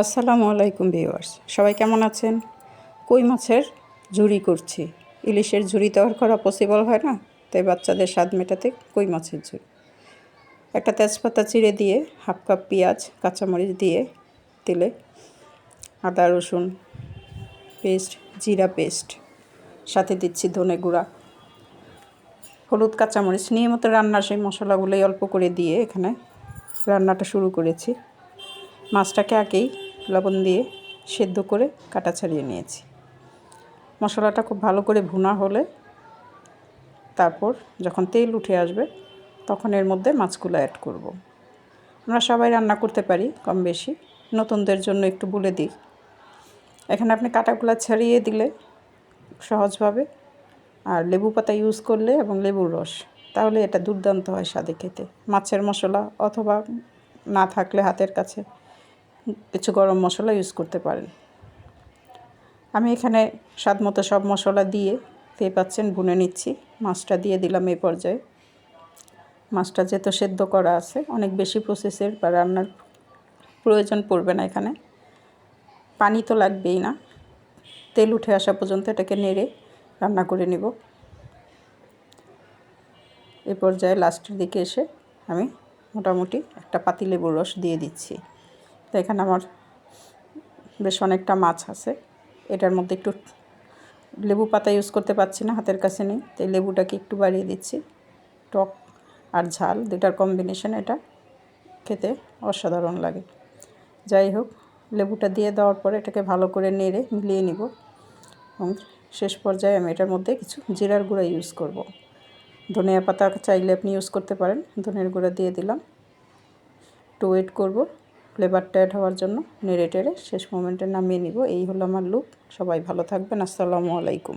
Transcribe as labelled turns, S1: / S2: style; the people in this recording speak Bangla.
S1: আসসালামু আলাইকুম ভিউয়ার্স। সবাই কেমন আছেন? কই মাছের ঝুড়ি করছি? ইলিশের ঝুড়ি তো আর করা পসিবল হয় না, তাই বাচ্চাদের স্বাদ মেটাতে কই মাছের ঝুড়ি? একটা তেজপাতা চিড়ে দিয়ে হাফ কাপ পেঁয়াজ, কাঁচামরিচ দিয়ে তেলে আদা, রসুন পেস্ট, জিরা পেস্ট, সাথে দিচ্ছি ধনে গুঁড়া, হলুদ কাঁচামরিচ। নিয়মিত রান্নার সেই মশলাগুলোই অল্প করে দিয়ে এখানে রান্নাটা শুরু করেছি। মাছটাকে আগেই লবণ দিয়ে সেদ্ধ করে কাটা ছাড়িয়ে নিয়েছি। মশলাটা খুব ভালো করে ভুনা হলে তারপর যখন তেল উঠে আসবে তখন এর মধ্যে মাছগুলো অ্যাড করব। আমরা সবাই রান্না করতে পারি কম বেশি, নতুনদের জন্য একটু বলে দিই। এখানে আপনি কাটাগুলা ছাড়িয়ে দিলে সহজভাবে, আর লেবু পাতা ইউজ করলে এবং লেবুর রস, তাহলে এটা দুর্দান্ত হয় স্বাদে খেতে। মাছের মশলা অথবা না থাকলে হাতের কাছে কিছু গরম মশলা ইউজ করতে পারেন। আমি এখানে স্বাদ মতো সব মশলা দিয়ে পেয়ে পাচ্ছেন, ভুনে নিচ্ছি। মাছটা দিয়ে দিলাম এই পর্যায়ে। মাছটা যেহেতু সেদ্ধ করা আছে, অনেক বেশি প্রসেসের বা রান্নার প্রয়োজন পড়বে না এখানে। পানি তো লাগবেই না। তেল উঠে আসা পর্যন্ত এটাকে নেড়ে রান্না করে নিব। এ পর্যায়ে লাস্টের দিকে এসে আমি মোটামুটি একটা পাতিলেবুর রস দিয়ে দিচ্ছি। তো এখানে আমার বেশ অনেকটা মাছ আছে। এটার মধ্যে একটু লেবু পাতা ইউজ করতে পারছি না, হাতের কাছে নেই। তাই লেবুটাকে একটু বাড়িয়ে দিচ্ছি। টক আর ঝাল দুটার কম্বিনেশন এটা খেতে অসাধারণ লাগে। যাই হোক, লেবুটা দিয়ে দেওয়ার পরে এটাকে ভালো করে নেড়ে মিলিয়ে নিব। এবং শেষ পর্যায়ে আমি এটার মধ্যে কিছু জিরার গুঁড়া ইউজ করব। ধনিয়া পাতা চাইলে আপনি ইউজ করতে পারেন। ধনের গুঁড়া দিয়ে দিলাম। একটু ওয়েট করব। ফ্লেভারটা অ্যাড হওয়ার জন্য নেড়ে টেড়ে শেষ মোমেন্টে নামিয়ে নিব। এই হলো আমার লুক সবাই ভালো থাকবেন। আসসালামু আলাইকুম।